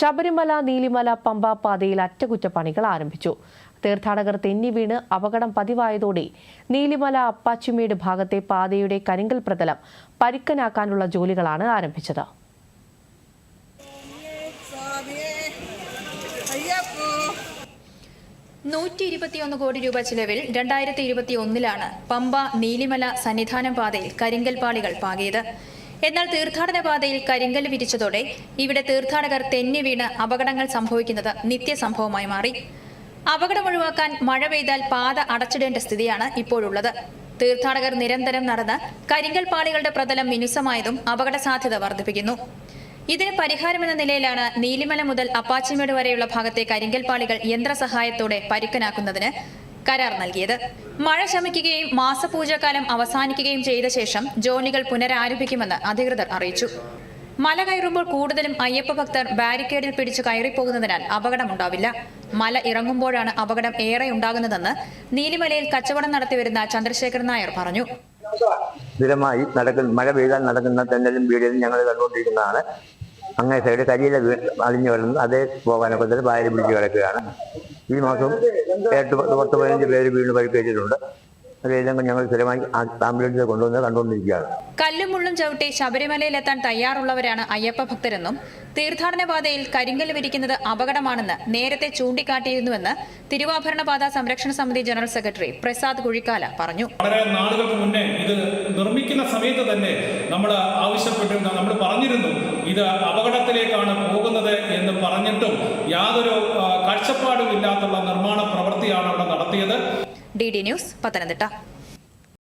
ശബരിമല നീലിമല പമ്പ പാതയിൽ അറ്റകുറ്റപ്പണികൾ ആരംഭിച്ചു. തീർത്ഥാടകർ തെന്നി വീണ് അപകടം പതിവായതോടെ നീലിമല അപ്പാച്ചിമേട് ഭാഗത്തെ പാതയുടെ കരിങ്കൽ പ്രതലം പരുക്കനാക്കാനുള്ള ജോലികളാണ് ആരംഭിച്ചത്. നൂറ്റി ഇരുപത്തിയൊന്ന് കോടി രൂപ ചിലവിൽ രണ്ടായിരത്തി ഇരുപത്തി ഒന്നിലാണ് പമ്പ നീലിമല സന്നിധാനം പാതയിൽ കരിങ്കൽ പാളികൾ പാകിയത്. എന്നാൽ തീർത്ഥാടന പാതയിൽ കരിങ്കൽ വിരിച്ചതോടെ ഇവിടെ തീർത്ഥാടകർ തെന്നി വീണ് അപകടങ്ങൾ സംഭവിക്കുന്നത് നിത്യസംഭവമായി മാറി. അപകടം ഒഴിവാക്കാൻ മഴ പെയ്താൽ പാത അടച്ചിടേണ്ട സ്ഥിതിയാണ് ഇപ്പോഴുള്ളത്. തീർത്ഥാടകർ നിരന്തരം നടന്ന് കരിങ്കൽ പാളികളുടെ പ്രതലം മിനുസമായതും അപകട സാധ്യത വർദ്ധിപ്പിക്കുന്നു. ഇതിന് പരിഹാരമെന്ന നിലയിലാണ് നീലിമല മുതൽ അപ്പാച്ചിമേട് വരെയുള്ള ഭാഗത്തെ കരിങ്കൽ പാളികൾ യന്ത്രസഹായത്തോടെ പരുക്കനാക്കുന്നതിന് കരാർ നൽകിയത്. മഴ ശമിക്കുകയും മാസപൂജാകാലം അവസാനിക്കുകയും ചെയ്ത ശേഷം ജോലികൾ പുനരാരംഭിക്കുമെന്ന് അധികൃതർ അറിയിച്ചു. മല കയറുമ്പോൾ കൂടുതലും അയ്യപ്പ ഭക്തർ ബാരിക്കേഡിൽ പിടിച്ചു കയറിപ്പോകുന്നതിനാൽ അപകടമുണ്ടാവില്ല. മല ഇറങ്ങുമ്പോഴാണ് അപകടം ഏറെ ഉണ്ടാകുന്നതെന്ന് നീലിമലയിൽ കച്ചവടം നടത്തിവരുന്ന ചന്ദ്രശേഖരൻ നായർ പറഞ്ഞു. സ്ഥിരമായി നടക്കുന്ന മഴ പെയ്താൽ നടക്കുന്ന തെന്നലും വീടിലും ഞങ്ങൾ കണ്ടുകൊണ്ടിരിക്കുന്നതാണ്. അങ്ങനെ സൈഡ് കരിയിലെ അലിഞ്ഞു വരുന്നത് അതേ പോകാനൊക്കെ പിടിച്ചു പിടിച്ച് കിടക്കുകയാണ്. ഈ മാസം എട്ട് പത്ത് പത്ത് പതിനഞ്ച് പേര് വീണ് പരിക്കേറ്റിട്ടുണ്ട്. അതെല്ലാം ഞങ്ങൾ സ്ഥിരമായി ആംബുലൻസിൽ കൊണ്ടുവന്ന് കണ്ടുകൊണ്ടിരിക്കുകയാണ്. കല്ലും മുള്ളും ചവിട്ടി ശബരിമലയിലെത്താൻ തയ്യാറുള്ളവരാണ് അയ്യപ്പ ഭക്തരെന്നും തീർത്ഥാടന പാതയിൽ കരിങ്കൽ വിരിക്കുന്നത് അപകടമാണെന്ന് നേരത്തെ ചൂണ്ടിക്കാട്ടിയിരുന്നുവെന്ന് തിരുവാഭരണ പാത സംരക്ഷണ സമിതി ജനറൽ സെക്രട്ടറി പ്രസാദ് കുഴിക്കാല പറഞ്ഞു. വളരെ നാളുകൾക്ക് മുന്നേ ഇത് നിർമ്മിക്കുന്ന സമയത്ത് തന്നെ നമ്മൾ ആവശ്യപ്പെട്ടിരുന്ന നമ്മൾ പറഞ്ഞിരുന്നു ഇത് അപകടത്തിലേക്കാണ് പോകുന്നത് എന്ന് പറഞ്ഞിട്ടും യാതൊരു കാഴ്ചപ്പാടും ഇല്ലാത്തുള്ള നിർമ്മാണ പ്രവൃത്തിയാണ് അവിടെ നടത്തിയത്. D D news Pathanamthitta.